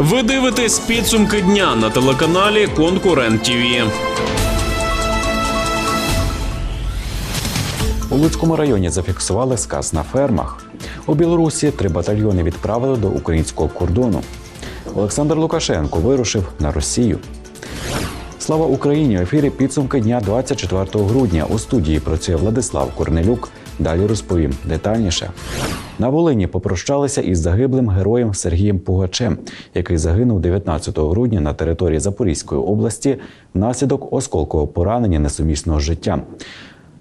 Ви дивитесь підсумки дня на телеканалі Конкурент ТІВІ. У Луцькому районі зафіксували сказ на фермах. У Білорусі три батальйони відправили до українського кордону. Олександр Лукашенко вирушив на Росію. Слава Україні! В ефірі підсумки дня 24 грудня. У студії працює Владислав Корнелюк. Далі розповім детальніше. На Волині попрощалися із загиблим героєм Сергієм Пугачем, який загинув 19 грудня на території Запорізької області внаслідок осколкового поранення несумісного з життям.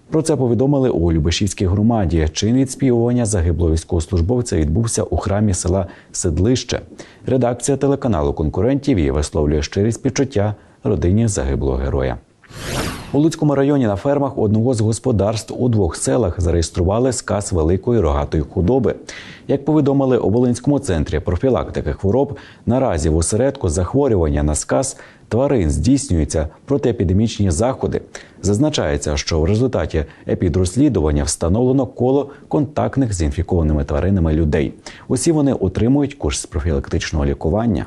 Про це повідомили у Любешівській громаді. Чин відспівування загиблого військовослужбовця відбувся у храмі села Седлище. Редакція телеканалу конкурентів і висловлює щирі співчуття родині загиблого героя. У Луцькому районі на фермах одного з господарств у двох селах зареєстрували сказ великої рогатої худоби. Як повідомили у Волинському центрі профілактики хвороб, наразі в осередку захворювання на сказ тварин здійснюються протиепідемічні заходи. Зазначається, що в результаті епідрозслідування встановлено коло контактних з інфікованими тваринами людей. Усі вони отримують курс профілактичного лікування.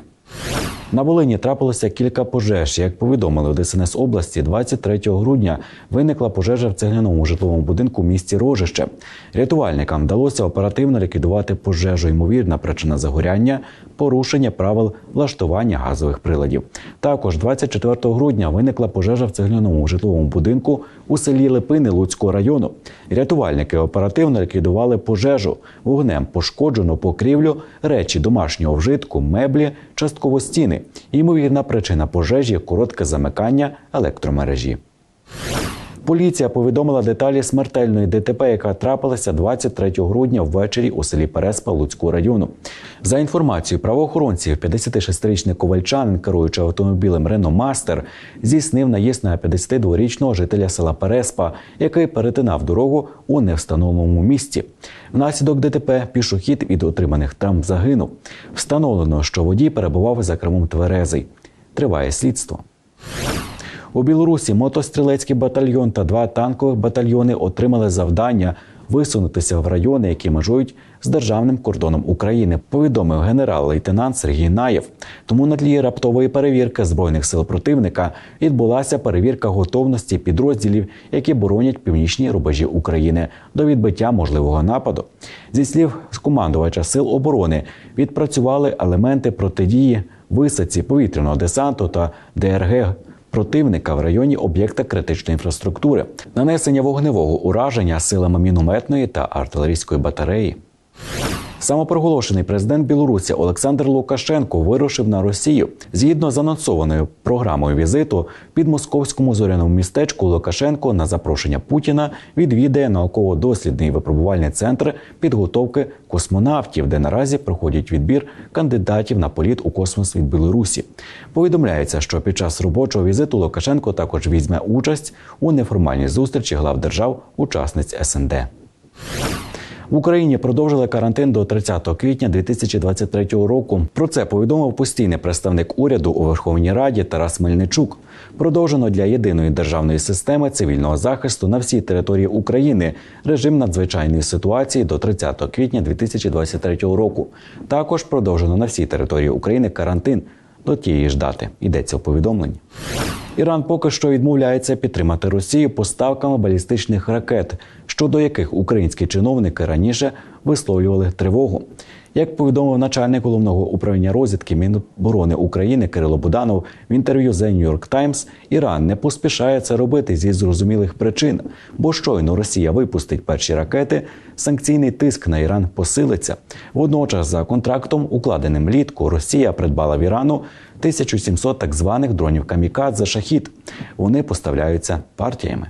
На Волині трапилося кілька пожеж. Як повідомили у ДСНС області, 23 грудня виникла пожежа в цегляному житловому будинку в місті Рожище. Рятувальникам вдалося оперативно ліквідувати пожежу. Ймовірна причина загоряння порушення правил влаштування газових приладів. Також 24 грудня виникла пожежа в цегляному житловому будинку у селі Липини Луцького району. Рятувальники оперативно ліквідували пожежу. Вогнем пошкоджено покрівлю, речі домашнього вжитку, меблі, частково стіни. Ймовірна причина пожежі коротке замикання електромережі. Поліція повідомила деталі смертельної ДТП, яка трапилася 23 грудня ввечері у селі Переспа Луцького району. За інформацією правоохоронців, 56-річний ковальчанин, керуючи автомобілем Рено Мастер, здійснив наїзд на 52-річного жителя села Переспа, який перетинав дорогу у невстановленому місці. Внаслідок ДТП пішохід від отриманих травм загинув. Встановлено, що водій перебував за кермом тверезий. Триває слідство. У Білорусі мотострілецький батальйон та два танкових батальйони отримали завдання висунутися в райони, які межують з державним кордоном України. Повідомив генерал-лейтенант Сергій Наєв. Тому на тлі раптової перевірки збройних сил противника відбулася перевірка готовності підрозділів, які боронять північні рубежі України до відбиття можливого нападу. Зі слів командувача сил оборони відпрацювали елементи протидії висадці повітряного десанту та ДРГ противника в районі об'єкта критичної інфраструктури, нанесення вогневого ураження силами мінометної та артилерійської батареї. Самопроголошений президент Білорусі Олександр Лукашенко вирушив на Росію. Згідно з анонсованою програмою візиту під московському зоряному містечку Лукашенко на запрошення Путіна відвідає науково-дослідний випробувальний центр підготовки космонавтів, де наразі проходять відбір кандидатів на політ у космос від Білорусі. Повідомляється, що під час робочого візиту Лукашенко також візьме участь у неформальній зустрічі глав держав-учасниць СНД. В Україні продовжили карантин до 30 квітня 2023 року. Про це повідомив постійний представник уряду у Верховній Раді Тарас Мельничук. Продовжено для єдиної державної системи цивільного захисту на всій території України режим надзвичайної ситуації до 30 квітня 2023 року. Також продовжено на всій території України карантин до тієї ж дати. Йдеться у повідомленні. Іран поки що відмовляється підтримати Росію поставками балістичних ракет, щодо яких українські чиновники раніше висловлювали тривогу. Як повідомив начальник головного управління розвідки Міноборони України Кирило Буданов в інтерв'ю The New York Times, Іран не поспішає це робити зі зрозумілих причин, бо щойно Росія випустить перші ракети, санкційний тиск на Іран посилиться. Водночас, за контрактом, укладеним влітку, Росія придбала в Ірану 1700 так званих дронів камікадзе шахід. Вони поставляються партіями.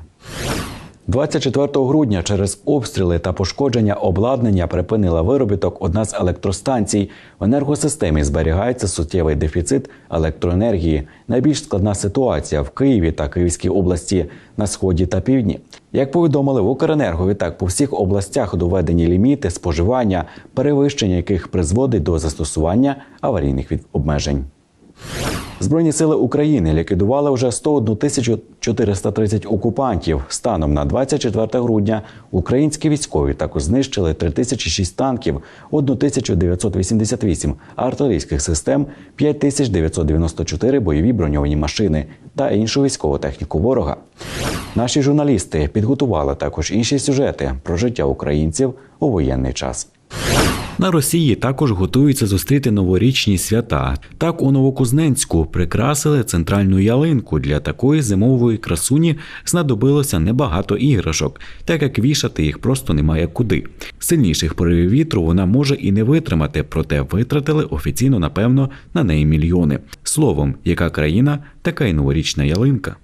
24 грудня через обстріли та пошкодження обладнання припинила виробіток одна з електростанцій. В енергосистемі зберігається суттєвий дефіцит електроенергії. Найбільш складна ситуація в Києві та Київській області на сході та півдні. Як повідомили в Укренерго, відтак по всіх областях доведені ліміти споживання, перевищення яких призводить до застосування аварійних обмежень. Збройні сили України ліквідували вже 101 тисячу 430 окупантів. Станом на 24 грудня українські військові також знищили 3006 танків, 1988 артилерійських систем, 5994 бойові броньовані машини та іншу військову техніку ворога. Наші журналісти підготували також інші сюжети про життя українців у воєнний час. На Росії також готуються зустріти новорічні свята. Так у Новокузненську прикрасили центральну ялинку. Для такої зимової красуні знадобилося небагато іграшок, так як вішати їх просто немає куди. Сильніших поривів вітру вона може і не витримати, проте витратили офіційно, напевно, на неї мільйони. Словом, яка країна, така й новорічна ялинка.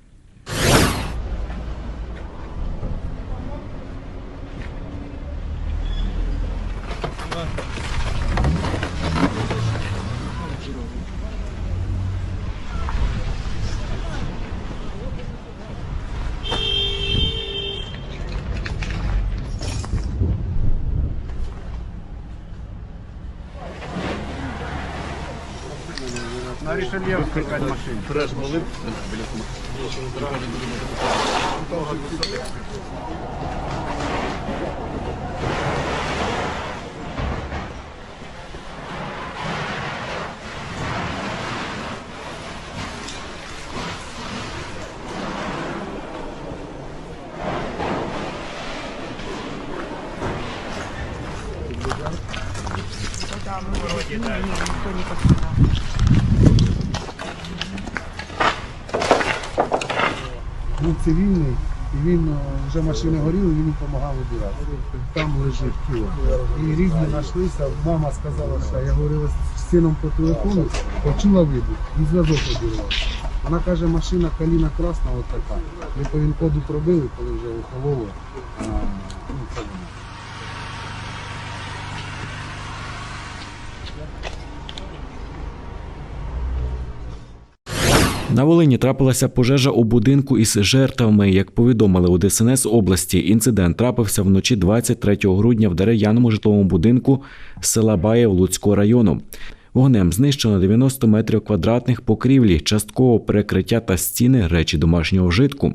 На Ришельевской пять машин. Він цивільний, і він е, вже машини горіли, він допомагав вибирати. Там лежить тіло. І різні знайшлися. Мама сказала, що я говорила з сином по телефону, почула вибух, і зв'язок обірвався. Вона каже, машина каліна красна, от така. Ми по він-коду пробили, коли вже охололо. А, ну, це воно. На Волині трапилася пожежа у будинку із жертвами. Як повідомили у ДСНС області, інцидент трапився вночі 23 грудня в дерев'яному житловому будинку села Баєв Луцького району. Вогнем знищено 90 метрів квадратних покрівлі, частково перекриття та стіни речі домашнього вжитку.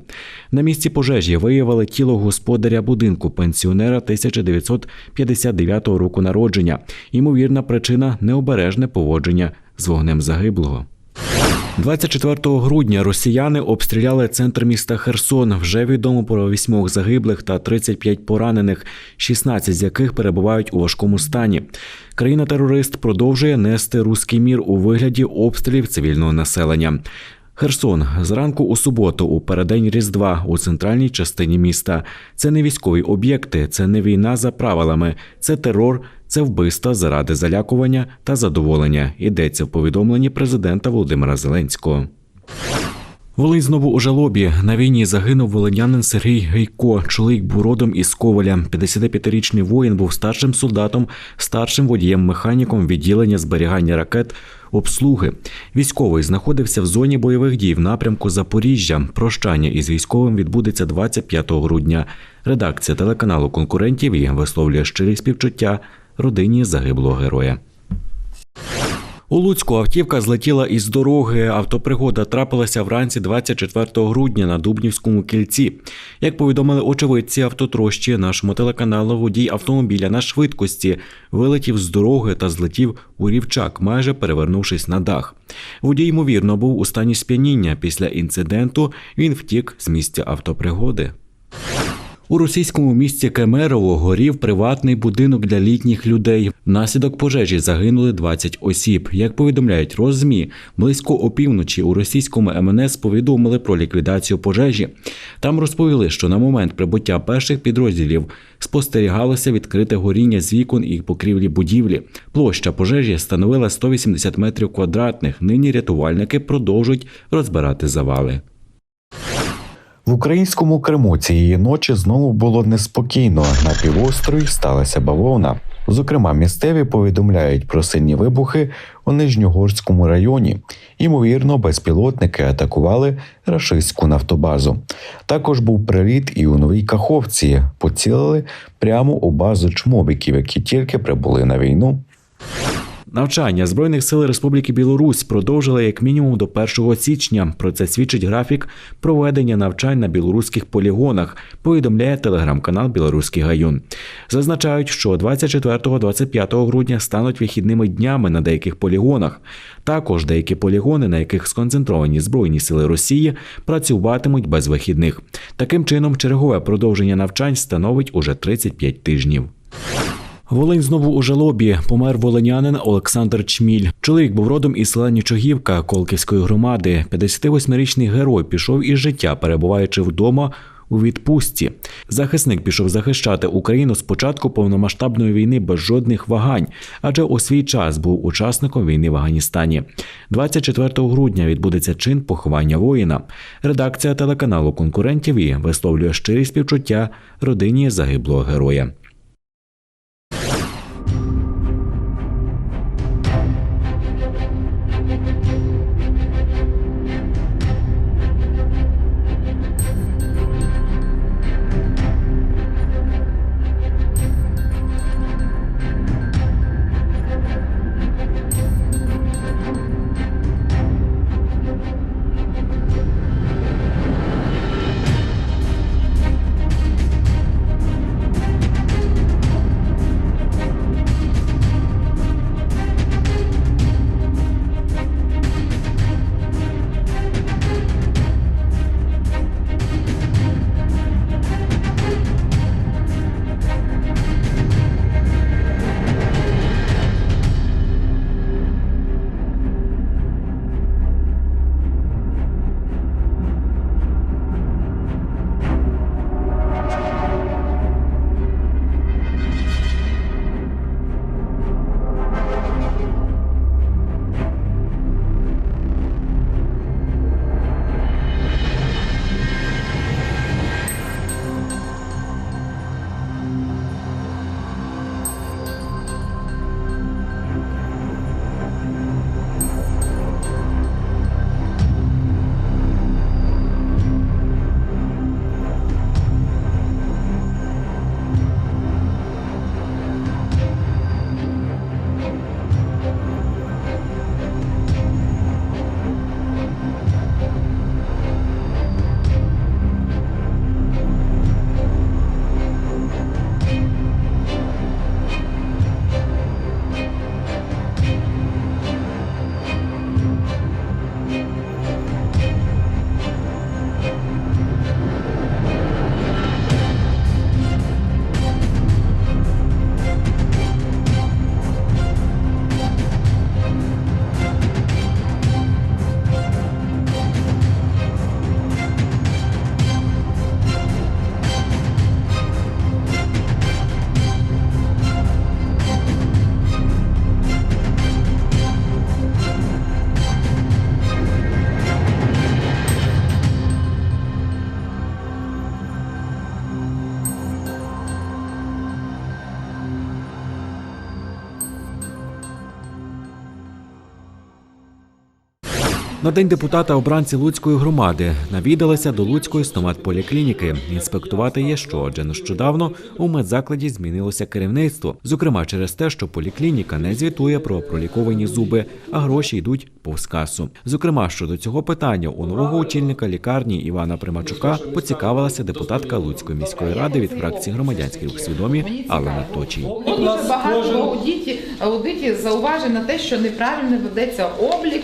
На місці пожежі виявили тіло господаря будинку, пенсіонера 1959 року народження. Ймовірна причина необережне поводження з вогнем загиблого. 24 грудня росіяни обстріляли центр міста Херсон. Вже відомо про вісьмох загиблих та 35 поранених, 16 з яких перебувають у важкому стані. Країна-терорист продовжує нести руський мір у вигляді обстрілів цивільного населення. Херсон зранку у суботу, у переддень Різдва, у центральній частині міста. Це не військові об'єкти, це не війна за правилами, це терор, це вбивства заради залякування та задоволення. Йдеться в повідомленні президента Володимира Зеленського. Волинь знову у жалобі. На війні загинув волинянин Сергій Гейко. Чоловік був родом із Коваля. 55-річний воїн був старшим солдатом, старшим водієм-механіком відділення зберігання ракет обслуги. Військовий знаходився в зоні бойових дій в напрямку Запоріжжя. Прощання із військовим відбудеться 25 грудня. Редакція телеканалу конкурентів і висловлює щирі співчуття родині загиблого героя. У Луцьку автівка злетіла із дороги. Автопригода трапилася вранці 24 грудня на Дубнівському кільці. Як повідомили очевидці автотрощі нашому телеканалу, водій автомобіля на швидкості вилетів з дороги та злетів у рівчак, майже перевернувшись на дах. Водій, ймовірно, був у стані сп'яніння. Після інциденту він втік з місця автопригоди. У російському місті Кемерово горів приватний будинок для літніх людей. Внаслідок пожежі загинули 20 осіб. Як повідомляють роззмі, близько опівночі у російському МНС повідомили про ліквідацію пожежі. Там розповіли, що на момент прибуття перших підрозділів спостерігалося відкрите горіння з вікон і покрівлі будівлі. Площа пожежі становила 180 метрів квадратних. Нині рятувальники продовжують розбирати завали. В українському Криму цієї ночі знову було неспокійно. На півострові сталася бавовна. Зокрема, місцеві повідомляють про сильні вибухи у Нижньогорському районі. Ймовірно, безпілотники атакували рашистську нафтобазу. Також був приліт і у новій Каховці. Поцілили прямо у базу чмобіків, які тільки прибули на війну. Навчання Збройних сил Республіки Білорусь продовжили як мінімум до 1 січня. Про це свідчить графік проведення навчань на білоруських полігонах, повідомляє телеграм-канал Білоруський Гаюн. Зазначають, що 24-25 грудня стануть вихідними днями на деяких полігонах. Також деякі полігони, на яких сконцентровані збройні сили Росії, працюватимуть без вихідних. Таким чином, чергове продовження навчань становить уже 35 тижнів. Волинь знову у жалобі. Помер волинянин Олександр Чміль. Чоловік був родом із села Нічогівка Колківської громади. 58-річний герой пішов із життя, перебуваючи вдома. У відпустці захисник пішов захищати Україну з початку повномасштабної війни без жодних вагань, адже у свій час був учасником війни в Афганістані. 24 грудня відбудеться чин поховання воїна. Редакція телеканалу конкурентів і висловлює щирі співчуття родині загиблого героя. День депутата обранці Луцької громади навідалися до Луцької стоматполіклініки. Інспектувати є що, адже нещодавно у медзакладі змінилося керівництво. Зокрема, через те, що поліклініка не звітує про проліковані зуби, а гроші йдуть повз касу. Зокрема, щодо цього питання у нового очільника лікарні Івана Примачука поцікавилася депутатка Луцької міської ради від фракції громадянський рух свідомі Алена Точій. Дуже багато аудиті, аудиті зауважень на те, що неправильно ведеться облік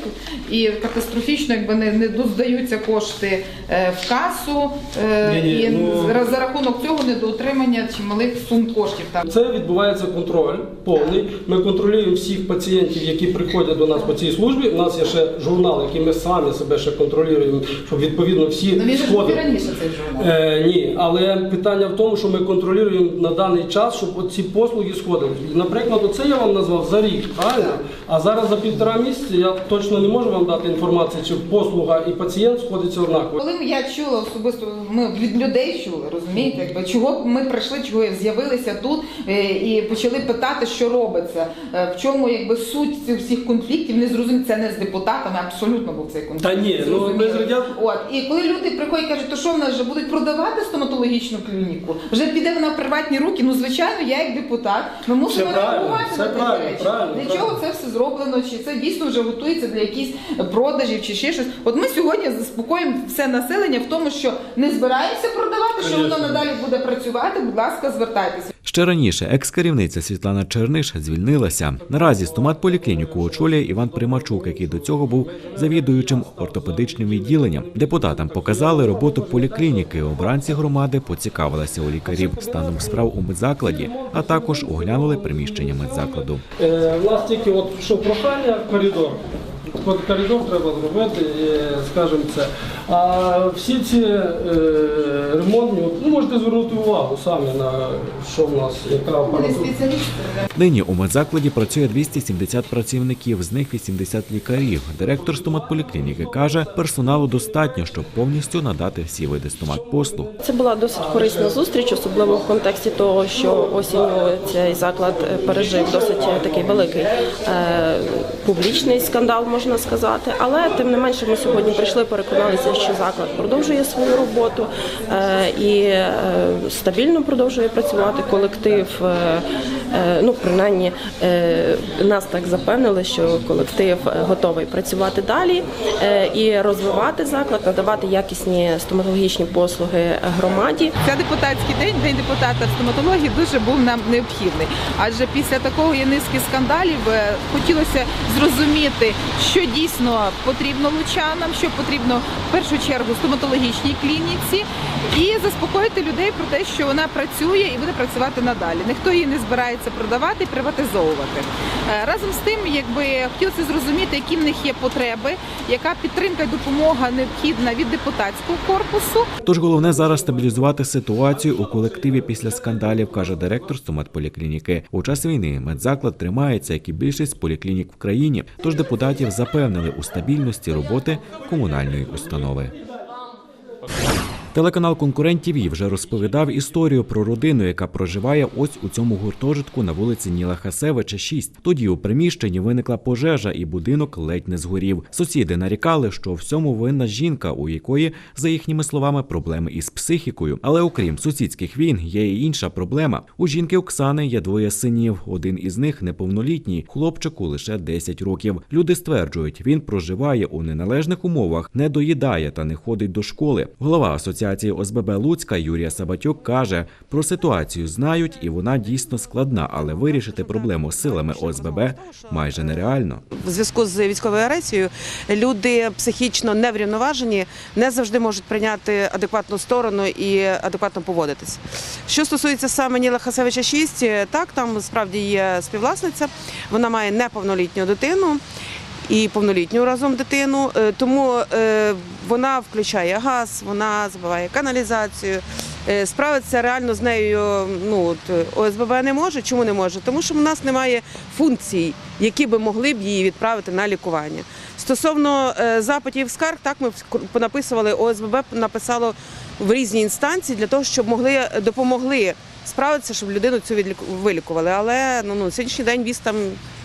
і катастрофічно якби не, не доздаються кошти е, в касу, е, Ні-ні, і ну- за рахунок цього недоотримання чималих сум коштів. Там. Це відбувається контроль повний. Ми контролюємо всіх пацієнтів, які приходять до нас по цій службі. У нас є ще журнал, який ми самі себе ще контролюємо, щоб відповідно всі Ну він же був і сходи. раніше цей журнал. Е, ні, але питання в тому, що ми контролюємо на даний час, щоб ці послуги сходили. Наприклад, оце я вам назвав за рік, правильно? А зараз за півтора місяця я точно не можу вам дати інформацію. Інформація, чи послуга і пацієнт сходиться однаково. Коли я чула особисто, ми від людей чули, розумієте, якби чого ми прийшли, чого з'явилися тут е, і почали питати, що робиться, е, в чому якби суть цих всіх конфліктів. Не зрозуміли, це не з депутатами, абсолютно був цей конфлікт. Та ні, ну, ми з радян- От і коли люди приходять, кажуть, то що в нас вже будуть продавати стоматологічну клініку? Вже піде вона в приватні руки. Ну звичайно, я як депутат, ми мусимо реагувати на правильно, речі. правильно, Для правильно. чого це все зроблено? Чи це дійсно вже готується для якихось продажів чи ще щось? От ми сьогодні заспокоїмо все населення в тому, що не збираємося продавати, що воно надалі буде працювати. Будь ласка, звертайтеся. Ще раніше екс-керівниця Світлана Черниш звільнилася. Наразі стомат-поліклініку очолює Іван Примачук, який до цього був завідуючим ортопедичним відділенням. Депутатам показали роботу поліклініки. Обранці громади поцікавилися у лікарів станом справ у медзакладі, а також оглянули приміщення медзакладу. Е, У тільки от що прохання, коридор. От коридор треба зробити, скажімо це. А всі ці е, ремонтні, ну можете звернути увагу самі на що в нас, яка апаратура. Нині у медзакладі працює 270 працівників, з них 80 лікарів. Директор стоматполіклініки каже, персоналу достатньо, щоб повністю надати всі види стоматпослуг. Це була досить корисна зустріч, особливо в контексті того, що осінню цей заклад е, пережив досить е, такий великий е, публічний скандал, можна сказати. Але тим не менше, ми сьогодні прийшли, переконалися, що заклад продовжує свою роботу е, і е, стабільно продовжує працювати. Колектив, е, ну принаймні, нас так запевнили, що колектив готовий працювати далі і розвивати заклад, надавати якісні стоматологічні послуги громаді. Ця депутатський день, день депутата стоматології, дуже був нам необхідний. Адже після такого є низки скандалів хотілося зрозуміти, що дійсно потрібно лучанам, що потрібно в першу чергу стоматологічній клініці, і заспокоїти людей про те, що вона працює і буде працювати надалі. Ніхто її не збирається продавати і приватизовувати. Е, Разом з тим, якби хотілося зрозуміти, які в них є потреби, яка підтримка і допомога необхідна від депутатського корпусу. Тож головне зараз стабілізувати ситуацію у колективі після скандалів, каже директор стоматполіклініки. У час війни медзаклад тримається, як і більшість поліклінік в країні. Тож депутатів запевнили у стабільності роботи комунальної установи. Телеканал Конкурент ТІВІ вже розповідав історію про родину, яка проживає ось у цьому гуртожитку на вулиці Ніла Хасевича, 6. Тоді у приміщенні виникла пожежа, і будинок ледь не згорів. Сусіди нарікали, що у всьому винна жінка, у якої, за їхніми словами, проблеми із психікою. Але окрім сусідських війн, є і інша проблема. У жінки Оксани є двоє синів. Один із них неповнолітній, хлопчику лише 10 років. Люди стверджують, він проживає у неналежних умовах, не доїдає та не ходить до школи. Голова асоціації ОСББ Луцька Юрія Сабатюк каже, про ситуацію знають, і вона дійсно складна, але вирішити проблему силами ОСББ майже нереально. в зв'язку з військовою агресією люди психічно неврівноважені, не завжди можуть прийняти адекватну сторону і адекватно поводитись. Що стосується саме Ніла Хасевича 6, так там справді є співвласниця, вона має неповнолітню дитину. І повнолітню разом дитину, Е, тому е, вона включає газ, вона забиває каналізацію. Е, Справитися реально з нею ну, ОСББ не може. Чому не може? Тому що в нас немає функцій, які би могли б її відправити на лікування. Стосовно запитів скарг, так ми понаписували, ОСББ написало в різні інстанції для того, щоб могли допомогли справитися, щоб людину цю вилікували. Але ну, ну сьогоднішній день віз там,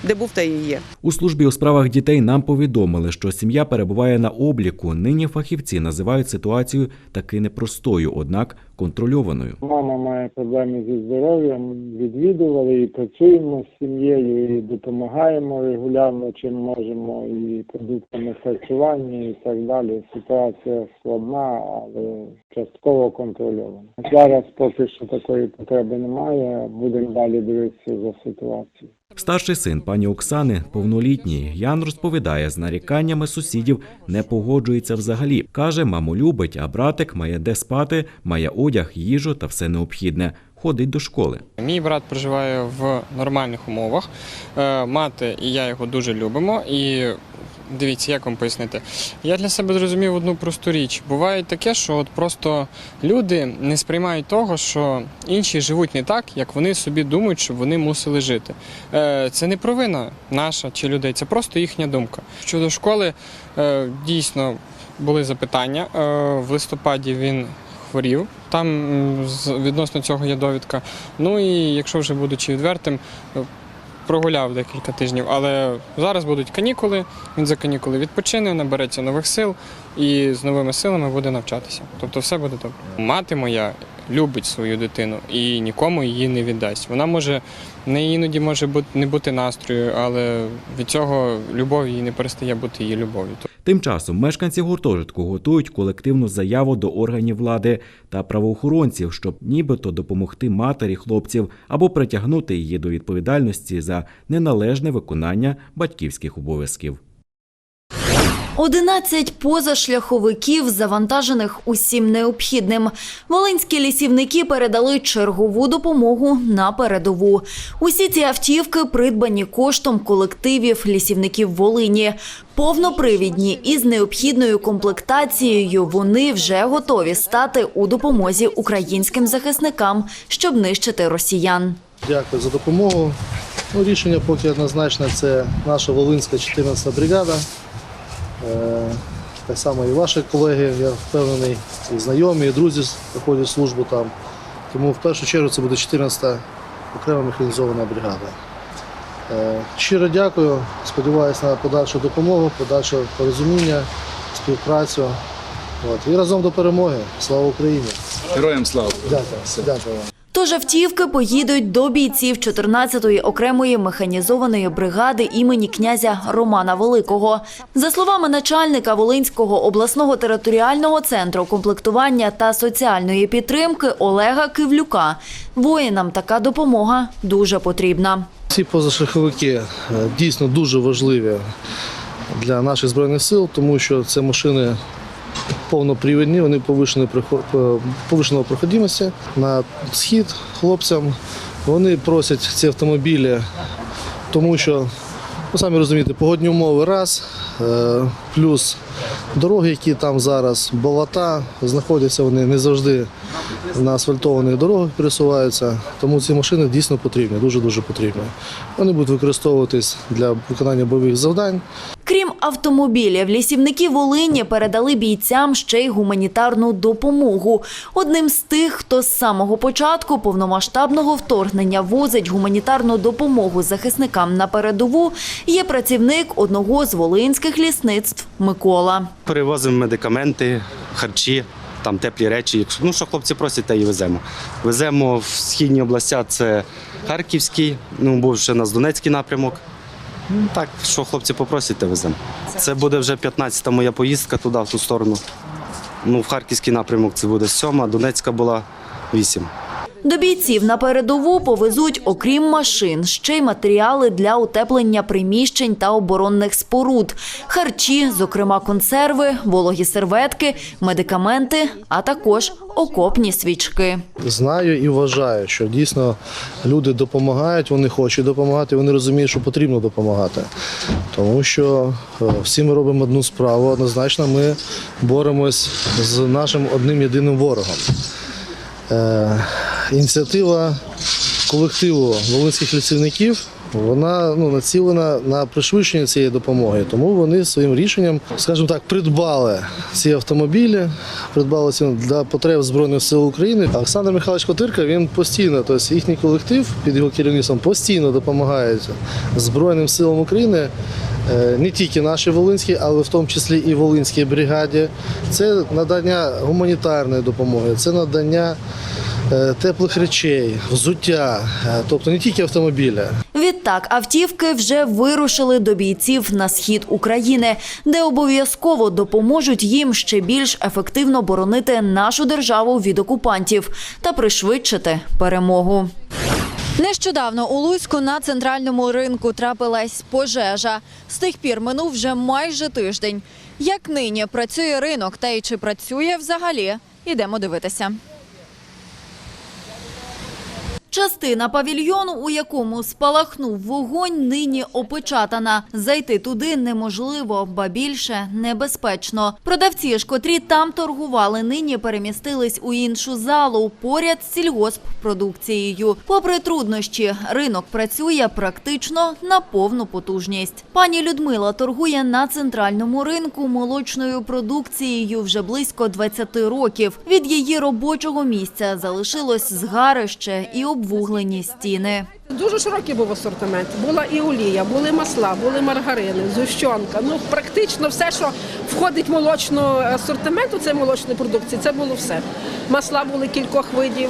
де був, та і є. У службі у справах дітей нам повідомили, що сім'я перебуває на обліку. Нині фахівці називають ситуацію таки непростою, однак контрольованою. Мама має проблеми зі здоров'ям, відвідували і працюємо з сім'єю, і допомагаємо регулярно, чим можемо, і продуктами харчування, і так далі. Ситуація складна, але частково контрольована. Зараз поки що такої потреби немає. Будемо далі дивитися за ситуацією. Старший син пані Оксани, повнолітній, Ян розповідає, з наріканнями сусідів не погоджується взагалі. Каже, маму любить, а братик має де спати, має одяг, їжу та все необхідне. Ходить до школи. Мій брат проживає в нормальних умовах. Е, Мати і я його дуже любимо. І дивіться, як вам пояснити. Я для себе зрозумів одну просту річ. Буває таке, що от просто люди не сприймають того, що інші живуть не так, як вони собі думають, щоб вони мусили жити. Е, Це не провина наша чи людей, це просто їхня думка. Щодо школи, е, дійсно були запитання. В листопаді він хворів. Там відносно цього є довідка. Ну і якщо вже будучи відвертим, е, прогуляв декілька тижнів. Але зараз будуть канікули. Він за канікули відпочине, набереться нових сил і з новими силами буде навчатися. Тобто все буде добре. Мати моя любить свою дитину і нікому її не віддасть. Вона може не іноді може бути не бути настрою, але від цього любов її не перестає бути її любов'ю. Тим часом мешканці гуртожитку готують колективну заяву до органів влади та правоохоронців, щоб нібито допомогти матері хлопців або притягнути її до відповідальності за неналежне виконання батьківських обов'язків. 11 позашляховиків, завантажених усім необхідним. Волинські лісівники передали чергову допомогу на передову. Усі ці автівки придбані коштом колективів лісівників Волині. Повнопривідні із необхідною комплектацією вони вже готові стати у допомозі українським захисникам, щоб нищити росіян. Дякую за допомогу. Ну, рішення поки однозначне це наша Волинська 14 бригада. Е, так само і ваші колеги, я впевнений, і знайомі, і друзі проходять службу там. Тому в першу чергу це буде 14-та окрема механізована бригада. Е, щиро дякую, сподіваюся на подальшу допомогу, подальше порозуміння, співпрацю. От. І разом до перемоги. Слава Україні! Героям слава! Дякую. Дякую вам. Тож автівки поїдуть до бійців 14-ї окремої механізованої бригади імені князя Романа Великого. За словами начальника Волинського обласного територіального центру комплектування та соціальної підтримки Олега Кивлюка, воїнам така допомога дуже потрібна. Ці позашляховики е, дійсно дуже важливі для наших збройних сил, тому що це машини повнопривідні, вони повишеної е, проходимості на схід хлопцям. Вони просять ці автомобілі, тому що, ви самі розумієте, погодні умови раз, е, плюс дороги, які там зараз, болота, знаходяться вони не завжди на асфальтованих дорогах пересуваються, тому ці машини дійсно потрібні, дуже-дуже потрібні. Вони будуть використовуватись для виконання бойових завдань. Крім автомобілів, лісівники Волині передали бійцям ще й гуманітарну допомогу. Одним з тих, хто з самого початку повномасштабного вторгнення возить гуманітарну допомогу захисникам на передову, є працівник одного з волинських лісництв Микола. Перевозимо медикаменти, харчі, там теплі речі. Ну, що хлопці просять, те і веземо. Веземо в східні області, це Харківський, ну був ще у нас Донецький напрямок. Ну, Так, що хлопці попросять, те веземо. Це буде вже 15-та моя поїздка туди, в ту сторону. Ну, в Харківський напрямок це буде сьома, Донецька була вісім. До бійців на передову повезуть, окрім машин, ще й матеріали для утеплення приміщень та оборонних споруд, харчі, зокрема консерви, вологі серветки, медикаменти, а також окопні свічки. Знаю і вважаю, що дійсно люди допомагають, вони хочуть допомагати, вони розуміють, що потрібно допомагати. Тому що е, всі ми робимо одну справу. Однозначно, ми боремось з нашим одним єдиним ворогом. Е, ініціатива колективу волинських лісівників. Вона ну, націлена на пришвидшення цієї допомоги, тому вони своїм рішенням, скажімо так, придбали ці автомобілі, придбали ці для потреб Збройних сил України. Олександр Михайлович Котирка він постійно, тобто їхній колектив під його керівництвом постійно допомагає Збройним силам України. Е, Не тільки нашій Волинській, але в тому числі і Волинській бригаді. Це надання гуманітарної допомоги, це надання е, теплих речей, взуття, е, тобто не тільки автомобіля. Відтак автівки вже вирушили до бійців на схід України, де обов'язково допоможуть їм ще більш ефективно боронити нашу державу від окупантів та пришвидшити перемогу. Нещодавно у Луцьку на центральному ринку трапилась пожежа. З тих пір минув вже майже тиждень. Як нині працює ринок та й чи працює взагалі? Ідемо дивитися. Частина павільйону, у якому спалахнув вогонь, нині опечатана. Зайти туди неможливо, ба більше небезпечно. Продавці ж, котрі там торгували, нині перемістились у іншу залу поряд з сільгосппродукцією. Попри труднощі, ринок працює практично на повну потужність. Пані Людмила торгує на центральному ринку молочною продукцією вже близько 20 років. Від її робочого місця залишилось згарище і обвуглені стіни. Дуже широкий був асортимент. Була і олія, були масла, були маргарини, зущенка. Ну практично все, що входить в молочну асортименту, це молочної продукції. Це було все. Масла були кількох видів.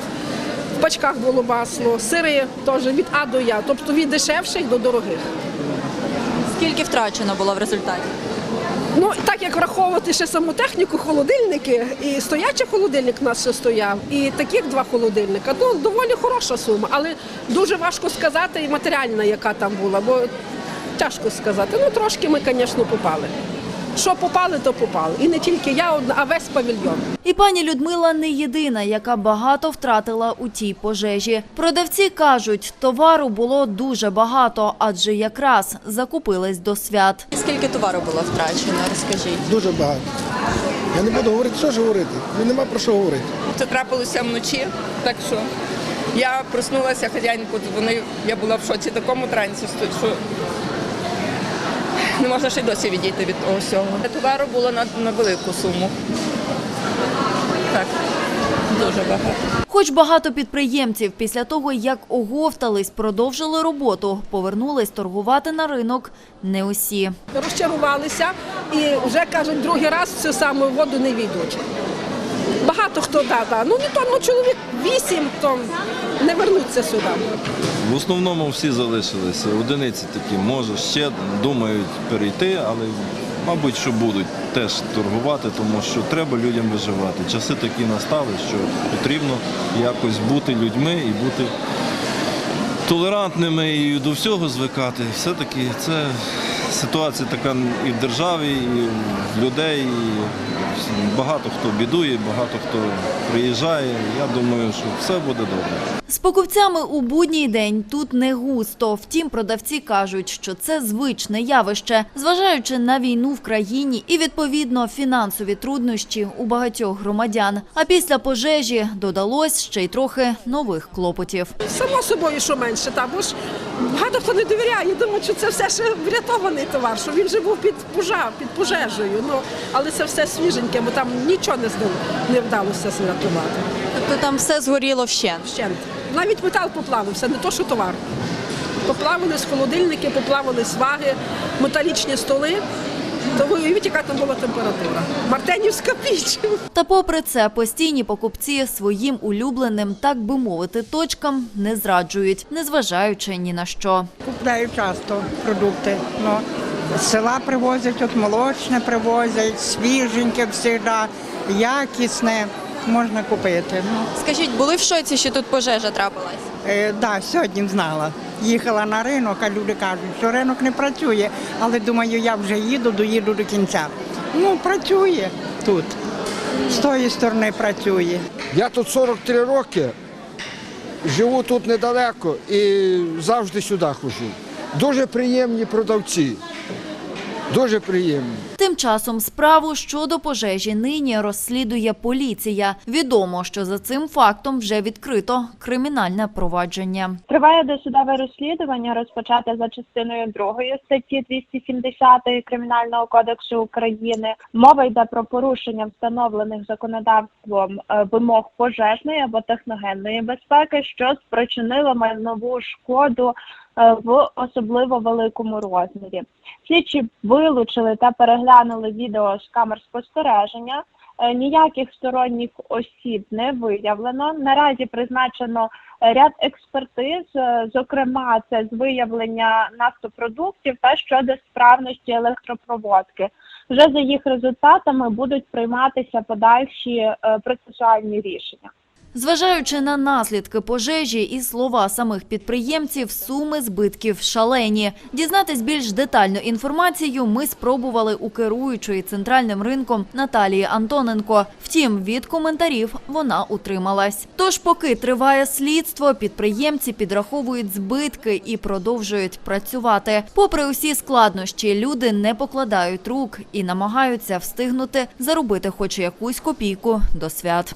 В пачках було масло, сири теж від А до Я, тобто від дешевших до дорогих. Скільки втрачено було в результаті? Ну так як враховувати ще саму техніку, холодильники, і стоячий холодильник у нас ще стояв, і таких два холодильника, Ну доволі хороша сума, але дуже важко сказати і матеріальна, яка там була, бо тяжко сказати. Ну трошки ми, звісно, попали. Що попали, то попали. І не тільки я одна, а весь павільйон. І пані Людмила не єдина, яка багато втратила у тій пожежі. Продавці кажуть, товару було дуже багато, адже якраз закупились до свят. Скільки товару було втрачено? Розкажіть. Дуже багато. Я не буду говорити, що ж говорити. Ну, Нема про що говорити. Це трапилося вночі, так що я проснулася, хазяїн подзвонив, я була в шоці такому трансі, що не можна ще й досі відійти від того всього. Товару було на, на велику суму. Так, дуже багато. Хоч багато підприємців після того, як оговтались, продовжили роботу, повернулись торгувати на ринок не усі. Розчарувалися і вже кажуть, другий раз цю саму воду не війдуть. Багато хто да, да. Ну то, ну чоловік вісім, не вернуться сюди. В основному всі залишилися. Одиниці такі, може, ще думають перейти, але мабуть, що будуть теж торгувати, тому що треба людям виживати. Часи такі настали, що потрібно якось бути людьми і бути толерантними і до всього звикати. Все-таки це ситуація така і в державі, і в людей. І багато хто бідує, багато хто приїжджає. Я думаю, що все буде добре. З покупцями у будній день тут не густо. Втім, продавці кажуть, що це звичне явище, зважаючи на війну в країні і відповідно фінансові труднощі у багатьох громадян. А після пожежі додалось ще й трохи нових клопотів. Само собою, що менше, та бо ж багато хто не довіряє. Думаю, що це все ще врятований товар, що він вже був під пожар, під пожежею. Ну але це все свіженьке, бо там нічого не здало, не вдалося зрятувати. Тобто там все згоріло вщент? Вщент. Навіть метал поплавився, не то, що товар. Поплавились холодильники, поплавились ваги, металічні столи. То ви уявіть, яка там була температура. Мартенівська піч. Та попри це, постійні покупці своїм улюбленим, так би мовити, точкам не зраджують, незважаючи ні на що. Купляю часто продукти. Ну, з села привозять, от молочне привозять, свіженьке завжди, якісне можна купити. Ну, Скажіть, були в шоці, що тут пожежа трапилась? е, да, сьогодні знала. Їхала на ринок, а люди кажуть, що ринок не працює, але думаю, я вже їду, доїду до кінця. Ну, працює тут. З тої сторони працює. Я тут 43 роки, живу тут недалеко і завжди сюди ходжу. Дуже приємні продавці. Дуже приємні. Тим часом справу щодо пожежі нині розслідує поліція. Відомо, що за цим фактом вже відкрито кримінальне провадження. Триває досудове розслідування, розпочате за частиною 2 статті 270 Кримінального кодексу України. Мова йде про порушення встановлених законодавством е, вимог пожежної або техногенної безпеки, що спричинило майнову шкоду в особливо великому розмірі. Слідчі вилучили та переглянули відео з камер спостереження. Е, Ніяких сторонніх осіб не виявлено. Наразі призначено е, ряд експертиз, е, зокрема, це з виявлення нафтопродуктів та щодо справності електропроводки. Вже за їх результатами будуть прийматися подальші е, процесуальні рішення. Зважаючи на наслідки пожежі і слова самих підприємців, суми збитків шалені. Дізнатись більш детальну інформацію ми спробували у керуючої центральним ринком Наталії Антоненко. Втім, від коментарів вона утрималась. Тож, поки триває слідство, підприємці підраховують збитки і продовжують працювати. Попри усі складнощі, люди не покладають рук і намагаються встигнути заробити хоч якусь копійку до свят.